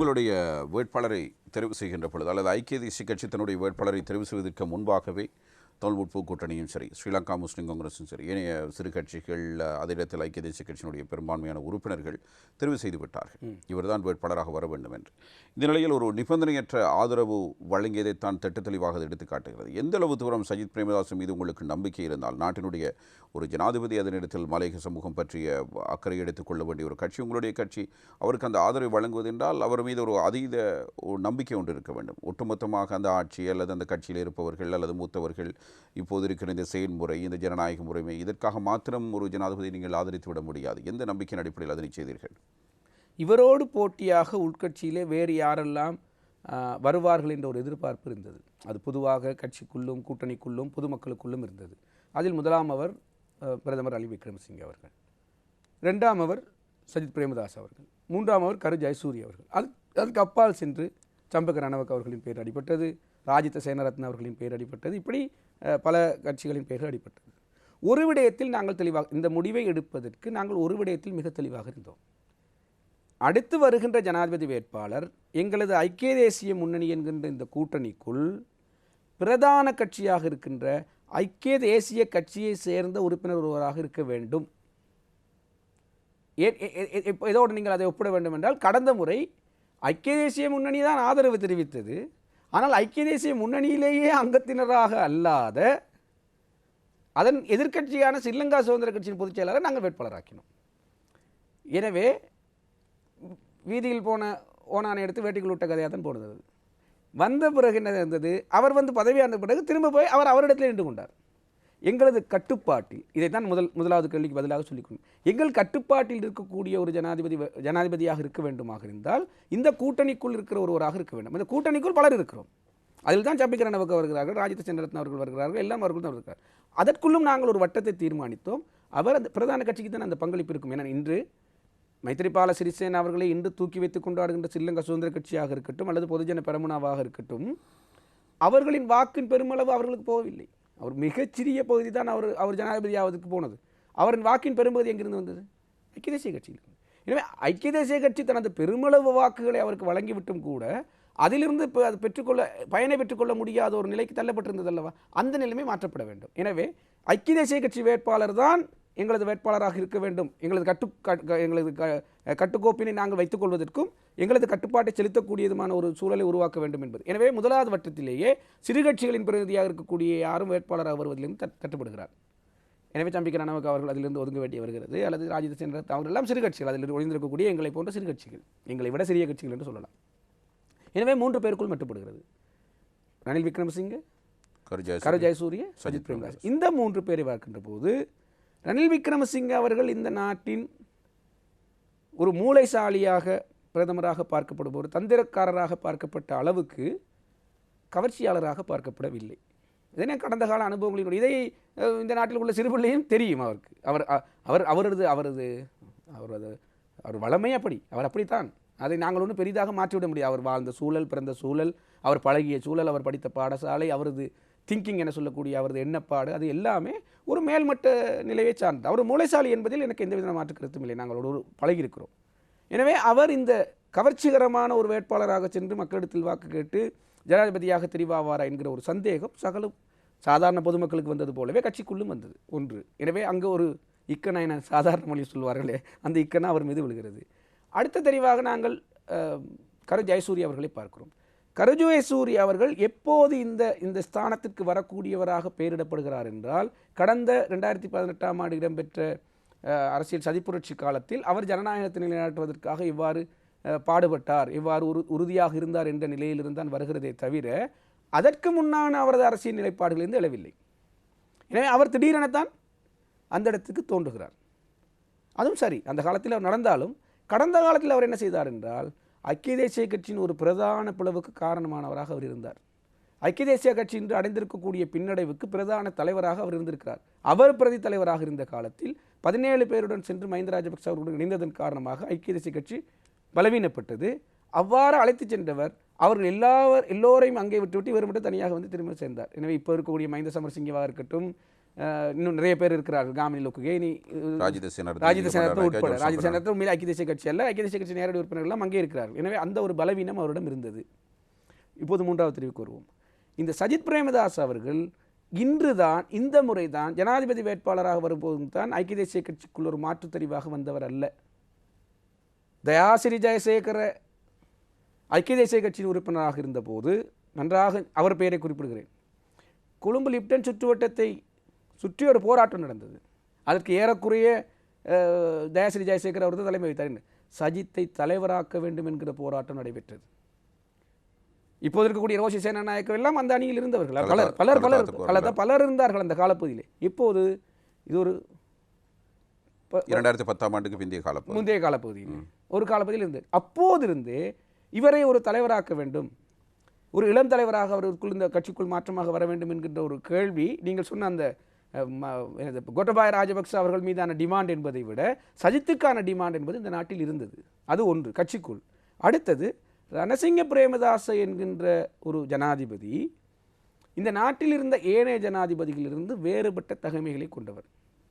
உங்களுடைய வேட்பாளரை தெரிவு செய்கின்ற பொழுது அல்லது ஐக்கிய தேசிய கட்சி தன்னுடைய வேட்பாளரை தெரிவு செய்வதற்கு முன்பாகவே தமிழ் முற்போக்கு கூட்டணியும் சரி ஸ்ரீலங்கா முஸ்லீம் காங்கிரஸும் சரி ஏனைய சிறு கட்சிகள் அதே இடத்தில் ஐக்கிய தேசிய கட்சியினுடைய பெரும்பான்மையான உறுப்பினர்கள் தெரிவு செய்து விட்டார்கள். இவர்தான் வேட்பாளராக வர வேண்டும் என்று. இந்த நிலையில் ஒரு நிபந்தனையற்ற ஆதரவு வழங்கியதைத்தான் திட்ட தெளிவாக எடுத்து காட்டுகிறது. எந்த அளவு தூரம் சஜித் பிரேமதாஸ் மீது உங்களுக்கு நம்பிக்கை இருந்தால் நாட்டினுடைய ஒரு ஜனாதிபதி அதனிடத்தில் மலையக சமூகம் பற்றிய அக்கறை எடுத்துக் கொள்ள வேண்டிய ஒரு கட்சி உங்களுடைய கட்சி அவருக்கு அந்த ஆதரவை வழங்குவது என்றால் அவர் மீது ஒரு அதீத ஒரு நம்பிக்கை ஒன்று இருக்க வேண்டும். ஒட்டுமொத்தமாக அந்த ஆட்சி அல்லது அந்த கட்சியில் இருப்பவர்கள் அல்லது மூத்தவர்கள் இப்போது இருக்கிற இந்த செயல்முறை இந்த ஜனநாயக முறைமை இதற்காக மாத்திரம் ஒரு ஜனாதிபதியை நீங்கள் ஆதரித்து விட முடியாது. எந்த நம்பிக்கையின் அடிப்படையில் அதனை செய்தீர்கள்? இவரோடு போட்டியாக உட்கட்சியிலே வேறு யாரெல்லாம் வருவார்கள் என்ற ஒரு எதிர்பார்ப்பு இருந்தது. அது பொதுவாக கட்சிக்குள்ளும் கூட்டணிக்குள்ளும் பொதுமக்களுக்குள்ளும் இருந்தது. அதில் முதலாம் அவர் பிரதமர் அலி விக்ரமசிங்கே அவர்கள். ரெண்டாம் அவர் சஜித் பிரேமதாஸ் அவர்கள். மூன்றாம் அவர் கரு ஜெயசூரிய அவர்கள். அது அதுக்கு அப்பால் சென்று சம்பக ரணவக் அவர்களின் பெயர் அடிபட்டது ராஜித சேனரத்ன அவர்களின் பெயர் அடிபட்டது இப்படி பல கட்சிகளின் பெயர்கள் அடிபட்டது. ஒரு விடயத்தில் நாங்கள் தெளிவாக இந்த முடிவை எடுப்பதற்கு நாங்கள் ஒரு விடயத்தில் மிக தெளிவாக இருந்தோம். அடுத்து வருகின்ற ஜனாதிபதி வேட்பாளர் எங்களது ஐக்கிய தேசிய முன்னணி என்கின்ற இந்த கூட்டணிக்குள் பிரதான கட்சியாக இருக்கின்ற ஐக்கிய தேசிய கட்சியை சேர்ந்த உறுப்பினர் ஒருவராக இருக்க வேண்டும். ஏ- இப்போ இதோடு நீங்கள் அதை ஒப்பிட வேண்டும் என்றால் கடந்த முறை ஐக்கிய தேசிய முன்னணி தான் ஆதரவு தெரிவித்தது. ஆனால் ஐக்கிய தேசிய முன்னணியிலேயே அங்கத்தினராக அல்லாத அதன் எதிர்க்கட்சியான ஸ்ரீலங்கா சுதந்திர கட்சியின் பொதுச் செயலாளரை நாங்கள் வேட்பாளராக்கினோம். எனவே வீதியில் போன ஓனானை எடுத்து வேட்டிக்குள் விட்ட கதையாக தான் போனது அது. வந்த பிறகு என்ன இருந்தது? அவர் வந்து பதவியான பிறகு திரும்ப போய் அவர் அவரிடத்தில் நின்று கொண்டார். எங்களது கட்டுப்பாட்டில் இதைத்தான் முதல் முதலாவது கேள்விக்கு பதிலாக சொல்லிக்கணும் எங்கள் கட்டுப்பாட்டில் இருக்கக்கூடிய ஒரு ஜனாதிபதி ஜனாதிபதியாக இருக்க வேண்டுமாக இருந்தால் இந்த கூட்டணிக்குள் இருக்கிற ஒருவராக இருக்க வேண்டும். இந்த கூட்டணிக்குள் பலர் இருக்கிறோம். அதில் தான் சம்பிக்கரன் அவர்கள் வருகிறார்கள் ராஜித சந்திரத்ன அவர்கள் வருகிறார்கள் எல்லாம் அவர்கள் தான் வருகிறார். அதற்குள்ளும் நாங்கள் ஒரு வட்டத்தை தீர்மானித்தோம். அவர் அந்த பிரதான கட்சிக்கு தான் அந்த பங்களிப்பு இருக்கும். ஏன்னா இன்று மைத்திரிபால சிறிசேன அவர்களை இன்று தூக்கி வைத்துக் கொண்டாடுகின்ற ஸ்ரீலங்கா சுதந்திர கட்சியாக இருக்கட்டும் அல்லது பொதுஜன பெரமுனாவாக இருக்கட்டும் அவர்களின் வாக்கின் பெருமளவு அவர்களுக்கு போகவில்லை. அவர் மிகச்சிறிய பகுதி தான் அவர் அவர் ஜனாதிபதியாவதுக்கு போனது. அவரின் வாக்கின் பெரும்பகுதி எங்கிருந்து வந்தது? ஐக்கிய தேசிய கட்சியில். எனவே ஐக்கிய தேசிய கட்சி தனது பெருமளவு வாக்குகளை அவருக்கு வழங்கிவிட்டும் கூட அதிலிருந்து இப்போ அது பெற்றுக்கொள்ள பயனை பெற்றுக்கொள்ள முடியாத ஒரு நிலைக்கு தள்ளப்பட்டிருந்தது அல்லவா? அந்த நிலைமை மாற்றப்பட வேண்டும். எனவே ஐக்கிய தேசிய கட்சி வேட்பாளர் தான் எங்களது வேட்பாளராக இருக்க வேண்டும். எங்களது கட்டு எங்களது கட்டுக்கோப்பினை நாங்கள் வைத்துக் கொள்வதற்கும் எங்களது கட்டுப்பாட்டை செலுத்தக்கூடியதுமான ஒரு சூழலை உருவாக்க வேண்டும் என்பது. எனவே முதலாவது வட்டத்திலேயே சிறு கட்சிகளின் பிரதிநிதியாக இருக்கக்கூடிய யாரும் வேட்பாளராக வருவதிலிருந்து தட்- தட்டுப்படுகிறார். எனவே சம்பிக்க நமக்கு அவர்கள் அதிலிருந்து ஒதுங்க வேண்டி வருகிறது. அல்லது ராஜித சென்ற அவர்கள் எல்லாம் சிறு கட்சிகள் அதில் ஒளிந்திருக்கக்கூடிய எங்களை போன்ற சிறு கட்சிகள் எங்களை விட சிறிய கட்சிகள் என்று சொல்லலாம். எனவே மூன்று பேருக்குள் மட்டுப்படுகிறது. ரணில் விக்ரமசிங்கே கரு கரு ஜெயசூரிய சஜித் பிரேமதாஸ் இந்த மூன்று பேரை பார்க்கின்ற போது ரணில் விக்ரமசிங்க அவர்கள் இந்த நாட்டின் ஒரு மூளைசாலியாக பிரதமராக பார்க்கப்படுபவர் தந்திரக்காரராக பார்க்கப்பட்ட அளவுக்கு கவர்ச்சியாளராக பார்க்கப்படவில்லை. இதனே கடந்த கால அனுபவங்களின் இதை இந்த நாட்டில் உள்ள சிறுபிள்ளையும் தெரியும் அவருக்கு. அவர் அவர் அவரது அவரது அவரது அவர் வளமை அப்படி அவர் அப்படித்தான். அதை நாங்கள் ஒன்றும் பெரிதாக மாற்றிவிட முடியாது. அவர் வாழ்ந்த சூழல் பிறந்த சூழல் அவர் பழகிய சூழல் அவர் படித்த பாடசாலை அவரது திங்கிங் என சொல்லக்கூடிய அவரது எண்ணப்பாடு அது எல்லாமே ஒரு மேல்மட்ட நிலையை சார்ந்தது. அவர் மூளைசாலி என்பதில் எனக்கு எந்த விதமான மாற்று கருத்தும் இல்லை. நாங்கள் ஒரு பழகியிருக்கிறோம். எனவே அவர் இந்த கவர்ச்சிகரமான ஒரு வேட்பாளராக சென்று மக்களிடத்தில் வாக்கு கேட்டு ஜனாதிபதியாக தெரிவாவாரா என்கிற ஒரு சந்தேகம் சகல சாதாரண பொதுமக்களுக்கு வந்தது போலவே கட்சிக்குள்ளும் வந்தது. ஒன்று. எனவே அங்கே ஒரு இக்கனா என சாதாரண மொழி சொல்வார்களே அந்த இக்கனா அவர் மீது விழுகிறது. அடுத்த தெரிவாக நாங்கள் கரு ஜெயசூரிய அவர்களை பார்க்கிறோம். கருஜுவேசூரி அவர்கள் எப்போது இந்த இந்த ஸ்தானத்திற்கு வரக்கூடியவராக பெயரிடப்படுகிறார் என்றால் கடந்த ரெண்டாயிரத்தி பதினெட்டாம் ஆண்டு இடம்பெற்ற அரசியல் சதிப்புரட்சி காலத்தில் அவர் ஜனநாயகத்தை நிலைநாட்டுவதற்காக இவ்வாறு பாடுபட்டார். இவ்வாறு உறு உறுதியாக இருந்தார் என்ற நிலையிலிருந்தான் வருகிறதே தவிர அதற்கு முன்னான அவரது அரசியல் நிலைப்பாடுகளிலிருந்து எழவில்லை. எனவே அவர் திடீரெனத்தான் அந்த இடத்துக்கு தோன்றுகிறார். அதுவும் சரி அந்த காலத்தில் அவர் நடந்தாலும் கடந்த காலத்தில் அவர் என்ன செய்தார் என்றால் ஐக்கிய தேசிய கட்சியின் ஒரு பிரதான பிளவுக்கு காரணமானவராக அவர் இருந்தார். ஐக்கிய தேசிய கட்சி இன்று அடைந்திருக்கக்கூடிய பின்னடைவுக்கு பிரதான தலைவராக அவர் இருந்திருக்கிறார். அவர் பிரதி தலைவராக இருந்த காலத்தில் பதினேழு பேருடன் சென்று மஹிந்த ராஜபக்ச அவர்களுடன் இணைந்ததன் காரணமாக ஐக்கிய தேசிய கட்சி பலவீனப்பட்டது. அவ்வாறு அழைத்துச் சென்றவர் அவர்கள் எல்லாவர் எல்லோரையும் அங்கே விட்டுவிட்டு இவர் மட்டும் தனியாக வந்து திரும்ப சேர்ந்தார். எனவே இப்போ இருக்கக்கூடிய மஹிந்த சமரசிங்கவாக இருக்கட்டும் இன்னும் நிறைய பேர் இருக்கிறார்கள். காமினி லோக்குகே இனி ராஜித சேனர் ராஜித சேனத்தில் உட்பட. ராஜித சேனத்தில் உண்மையில் ஐக்கிய தேசிய கட்சி அல்ல. ஐக்கிய தேசிய கட்சி நேரடி உறுப்பினர்கள் எல்லாம் அங்கே இருக்கிறார்கள். எனவே அந்த ஒரு பலவீனம் அவரிடம் இருந்தது. இப்போது மூன்றாவது தெரிவுக்கு வருவோம். இந்த சஜித் பிரேமதாஸ் அவர்கள் இன்றுதான் இந்த முறைதான் ஜனாதிபதி வேட்பாளராக வரும்போதும் தான் ஐக்கிய தேசிய கட்சிக்குள் ஒரு மாற்றுத் தெரிவாக வந்தவர் அல்ல. தயாசிரி ஜெயசேகர ஐக்கிய தேசிய கட்சியின் உறுப்பினராக இருந்தபோது நன்றாக அவர் பெயரை குறிப்பிடுகிறேன். கொழும்பு லிப்டன் சுற்றுவட்டத்தை சுற்றி ஒரு போராட்டம் நடந்தது. அதற்கு ஏறக்குறைய தயாசிரி ஜெயசேகர் அவர்கள் தலைமை வைத்தார் சஜித்தை தலைவராக்க வேண்டும் என்கிற போராட்டம் நடைபெற்றது. இப்போது இருக்கக்கூடிய ரோஷி சேனநாயக்கர் எல்லாம் அந்த அணியில் இருந்தவர்கள். பலர் பலர் பலர் பலர் பலர் இருந்தார்கள் அந்த காலப்பகுதியிலே. இப்போது இது ஒரு இரண்டாயிரத்தி பத்தாம் ஆண்டுக்கு பிந்தைய காலப்பகுதி. முந்தைய காலப்பகுதியில். ஒரு காலப்பகுதியில் இருந்து அப்போதிருந்தே இவரை ஒரு தலைவராக்க வேண்டும். ஒரு இளம் தலைவராக அவருக்குள் இந்த கட்சிக்குள் மாற்றமாக வர வேண்டும் என்கின்ற ஒரு கேள்வி நீங்கள் சொன்ன அந்த கோட்டபாய ராஜபக்ச அவர்கள் மீதான டிமாண்ட் என்பதை விட சஜித்துக்கான டிமாண்ட் என்பது இந்த நாட்டில் இருந்தது. அது ஒன்று கட்சிக்குள். அடுத்தது ரணசிங்க பிரேமதாச என்கின்ற ஒரு ஜனாதிபதி இந்த நாட்டில் இருந்த ஏனைய ஜனாதிபதிகளிலிருந்து வேறுபட்ட தகமைகளை கொண்டவர்.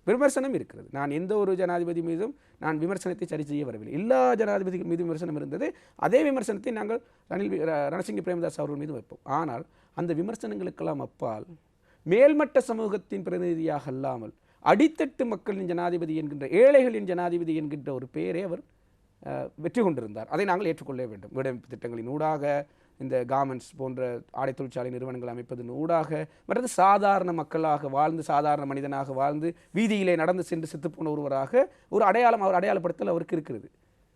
விமர்சனம் இருக்கிறது. நான் எந்த ஒரு ஜனாதிபதி மீதும் நான் விமர்சனத்தை சரி செய்ய வரவில்லை. எல்லா ஜனாதிபதிகள் மீது விமர்சனம் இருந்தது. அதே விமர்சனத்தை நாங்கள் ரணில் ரணசிங்க பிரேமதாஸ் அவர்கள் மீது வைப்போம். ஆனால் அந்த விமர்சனங்களுக்கெல்லாம் அப்பால் மேல்மட்ட சமூகத்தின் பிரதிநிதியாக அல்லாமல் அடித்தட்டு மக்களின் ஜனாதிபதி என்கின்ற ஏழைகளின் ஜனாதிபதி என்கின்ற ஒரு பெயரை அவர் வெற்றி கொண்டிருந்தார். அதை நாங்கள் ஏற்றுக்கொள்ள வேண்டும். வீடமைப்பு திட்டங்களின் ஊடாக இந்த கார்மெண்ட்ஸ் போன்ற ஆடை தொழிற்சாலை நிறுவனங்கள் அமைப்பதன் ஊடாக மற்றது சாதாரண மக்களாக வாழ்ந்து சாதாரண மனிதனாக வாழ்ந்து வீதியிலே நடந்து சென்று செத்துப்போன ஒருவராக ஒரு அடையாளம் அவர் அடையாளப்படுத்தல் அவருக்கு இருக்கிறது.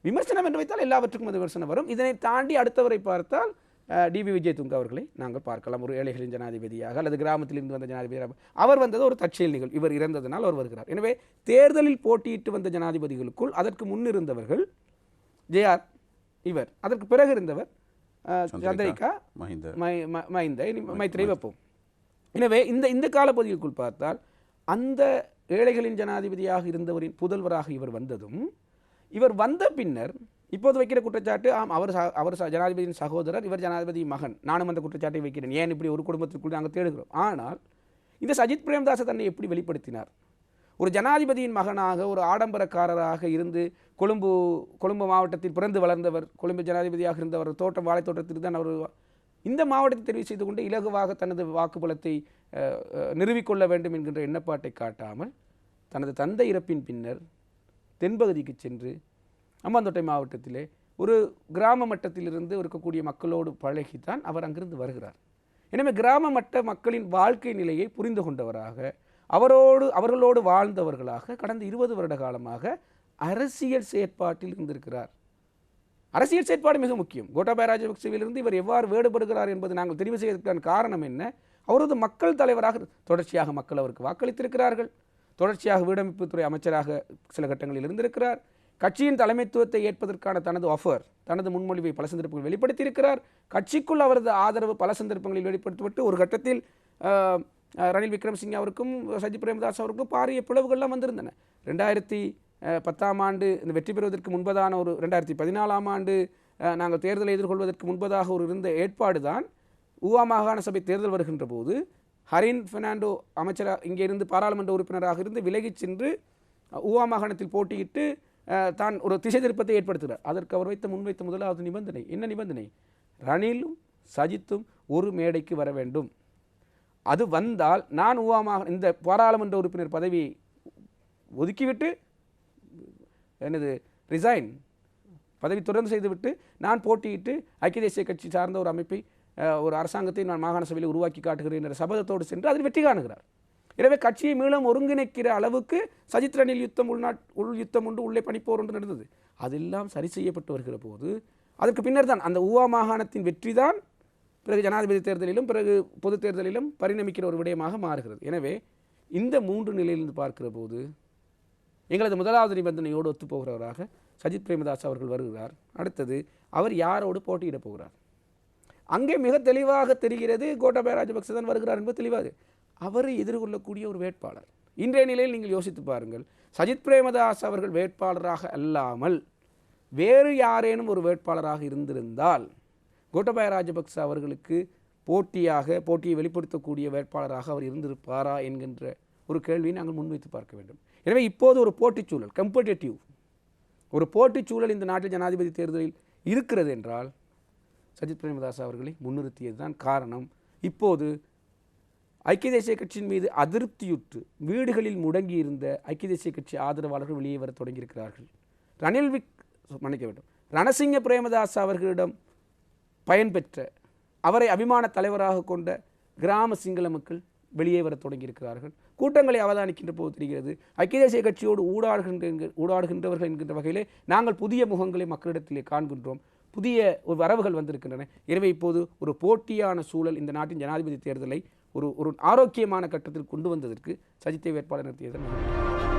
விமர்சனம் என்று வைத்தால் எல்லாவற்றுக்கும் அது விமர்சனம் வரும். இதனை தாண்டி அடுத்தவரை பார்த்தால் டிபி விஜய் துங்க அவர்களை நாங்கள் பார்க்கலாம். ஒரு ஏழைகளின் ஜனாதிபதியாக அல்லது கிராமத்திலிருந்து வந்த ஜனாதிபதியாக. அவர் வந்தது ஒரு தற்செயல் நிகழ்வு. இவர் இறந்ததனால் அவர் வருகிறார். எனவே தேர்தலில் போட்டியிட்டு வந்த ஜனாதிபதிகளுக்குள் அதற்கு முன்னிருந்தவர்கள் ஜேஆர் இவர். அதற்கு பிறகு இருந்தவர் சந்திரிகா மஹிந்த. மை ம- மைந்த. இனி மைத்திரை வைப்போம். எனவே இந்த இந்த காலப்பகுதிக்குள் பார்த்தால் அந்த ஏழைகளின் ஜனாதிபதியாக இருந்தவரின் புதல்வராக இவர் வந்ததும் இவர் வந்த பின்னர் இப்போது வைக்கிற குற்றச்சாட்டு ஆம் அவர் அவர் ச- ஜனாதிபதியின் சகோதரர் இவர் ஜனாதிபதி மகன். நானும் அந்த குற்றச்சாட்டை வைக்கிறேன். ஏன் இப்படி ஒரு குடும்பத்திற்குள் நாங்கள் தேடுகிறோம்? ஆனால் இந்த சஜித் பிரேமதாச தன்னை எப்படி வெளிப்படுத்தினார்? ஒரு ஜனாதிபதியின் மகனாக ஒரு ஆடம்பரக்காரராக இருந்து கொழும்பு கொழும்பு மாவட்டத்தில் பிறந்து வளர்ந்தவர் கொழும்பு ஜனாதிபதியாக இருந்தவர் தோட்டம் வாழைத்தோட்டத்தில் தான் அவர் இந்த மாவட்டத்தை தெரிவு செய்து கொண்டு இலகுவாக தனது வாக்குபலத்தை நிறுவிக்கொள்ள வேண்டும் என்கின்ற எண்ணப்பாட்டை காட்டாமல் தனது தந்தை இறப்பின் பின்னர் தென்பகுதிக்கு சென்று அம்பாந்தோட்டை மாவட்டத்திலே ஒரு கிராம மட்டத்திலிருந்து இருக்கக்கூடிய மக்களோடு பழகித்தான் அவர் அங்கிருந்து வருகிறார். எனவே கிராம மட்ட மக்களின் வாழ்க்கை நிலையை புரிந்து கொண்டவராக அவரோடு அவர்களோடு வாழ்ந்தவர்களாக கடந்த இருபது வருட காலமாக அரசியல் செயற்பாட்டில் இருந்திருக்கிறார். அரசியல் செயற்பாடு மிக முக்கியம். கோட்டாபாய ராஜபக்சேவிலிருந்து இவர் எவ்வாறு வேறுபடுகிறார் என்பது நாங்கள் தெரிவு செய்வதற்கான காரணம் என்ன? அவரது மக்கள் தலைவராக தொடர்ச்சியாக மக்கள் அவருக்கு வாக்களித்திருக்கிறார்கள். தொடர்ச்சியாக வீடமைப்புத்துறை அமைச்சராக சில கட்டங்களில் இருந்திருக்கிறார். கட்சியின் தலைமைத்துவத்தை ஏற்பதற்கான தனது ஆஃபர் தனது முன்மொழிவை பல சந்தர்ப்பங்களில் வெளிப்படுத்தியிருக்கிறார். கட்சிக்குள் அவரது ஆதரவு பல சந்தர்ப்பங்களில் வெளிப்படுத்தப்பட்டு ஒரு கட்டத்தில் ரணில் விக்ரமசிங்கே அவருக்கும் சஜித் பிரேமதாஸ் அவருக்கும் பாரிய பிளவுகள்லாம் வந்திருந்தன. ரெண்டாயிரத்தி பத்தாம் ஆண்டு இந்த வெற்றி பெறுவதற்கு முன்பதான ஒரு ரெண்டாயிரத்தி பதினாலாம் ஆண்டு நாங்கள் தேர்தலை எதிர்கொள்வதற்கு முன்பதாக ஒரு இருந்த ஏற்பாடு தான் ஊவா மாகாண சபை தேர்தல் வருகின்ற போது ஹரின் பெர்னாண்டோ அமைச்சராக இங்கே இருந்து பாராளுமன்ற உறுப்பினராக இருந்து விலகிச் சென்று ஊவா மாகாணத்தில் போட்டியிட்டு தான் ஒரு திசை திருப்பத்தை ஏற்படுத்துகிறார். அதற்கு அவர் வைத்த முன்வைத்த முதலாவது நிபந்தனை. என்ன நிபந்தனை? ரணிலும் சஜித்தும் ஒரு மேடைக்கு வர வேண்டும். அது வந்தால் நான் உவாமாக இந்த பாராளுமன்ற உறுப்பினர் பதவியை ஒதுக்கிவிட்டு என்னது ரிசைன் பதவி தொடர்ந்து செய்துவிட்டு நான் போட்டியிட்டு ஐக்கிய தேசிய கட்சி சார்ந்த ஒரு அமைப்பை ஒரு அரசாங்கத்தை நான் மாகாண சபையில் உருவாக்கி காட்டுகிறேன் என்ற சபதத்தோடு சென்று அதில் வெற்றி காணுகிறார். எனவே கட்சியை மீளம் ஒருங்கிணைக்கிற அளவுக்கு சஜித்ரனில் யுத்தம் உள்நாட் உள் யுத்தம் உண்டு உள்ளே பணிப்போர் ஒன்று நடந்தது. அதெல்லாம் சரி செய்யப்பட்டு வருகிற போது அதற்கு பின்னர் தான் அந்த ஊவா மாகாணத்தின் வெற்றி தான் பிறகு ஜனாதிபதி தேர்தலிலும் பிறகு பொது தேர்தலிலும் பரிணமிக்கிற ஒரு விடயமாக மாறுகிறது. எனவே இந்த மூன்று நிலையிலிருந்து பார்க்கிற போது எங்களது முதலாவது நிபந்தனையோடு ஒத்துப்போகிறவராக சஜித் பிரேமதாஸ் அவர்கள் வருகிறார். அடுத்தது அவர் யாரோடு போட்டியிடப் போகிறார்? அங்கே மிக தெளிவாக தெரிகிறது கோட்டாபய ராஜபக்சே தான் வருகிறார் என்பது தெளிவாக அவரை எதிர்கொள்ளக்கூடிய ஒரு வேட்பாளர். இன்றைய நிலையில் நீங்கள் யோசித்து பாருங்கள். சஜித் பிரேமதாஸ் அவர்கள் வேட்பாளராக அல்லாமல் வேறு யாரேனும் ஒரு வேட்பாளராக இருந்திருந்தால் கோட்டபாய ராஜபக்ச அவர்களுக்கு போட்டியாக போட்டியை வெளிப்படுத்தக்கூடிய வேட்பாளராக அவர் இருந்திருப்பாரா என்கின்ற ஒரு கேள்வியை நாங்கள் முன்வைத்து பார்க்க வேண்டும். எனவே இப்போது ஒரு போட்டிச் சூழல் கம்படிட்டிவ் ஒரு போட்டிச் சூழல் இந்த நாட்டில் ஜனாதிபதி தேர்தலில் இருக்கிறது என்றால் சஜித் பிரேமதாஸ் அவர்களை முன்னிறுத்தியது தான் காரணம். இப்போது ஐக்கிய தேசிய கட்சியின் மீது அதிருப்தியுற்று வீடுகளில் முடங்கியிருந்த ஐக்கிய தேசிய கட்சி ஆதரவாளர்கள் வெளியே வர தொடங்கியிருக்கிறார்கள். ரணில் விக் மன்னிக்க வேண்டும். ரணசிங்க பிரேமதாஸ் அவர்களிடம் பயன்பெற்ற அவரை அபிமான தலைவராக கொண்ட கிராம சிங்கள மக்கள் வெளியே வர தொடங்கியிருக்கிறார்கள். கூட்டங்களை அவதானிக்கின்ற போது தெரிகிறது ஐக்கிய தேசிய கட்சியோடு ஊடாடுகின்ற ஊடாடுகின்றவர்கள் என்கின்ற வகையிலே நாங்கள் புதிய முகங்களை மக்களிடத்திலே காண்கின்றோம். புதிய ஒரு வரவுகள் வந்திருக்கின்றன. எனவே இப்போது ஒரு போட்டியான சூழல் இந்த நாட்டின் ஜனாதிபதி தேர்தலை ஒரு ஒரு ஆரோக்கியமான கட்டத்தில் கொண்டு வந்ததற்கு சஜித்தை வேட்பாளர் நிறுத்தியதன் நன்றி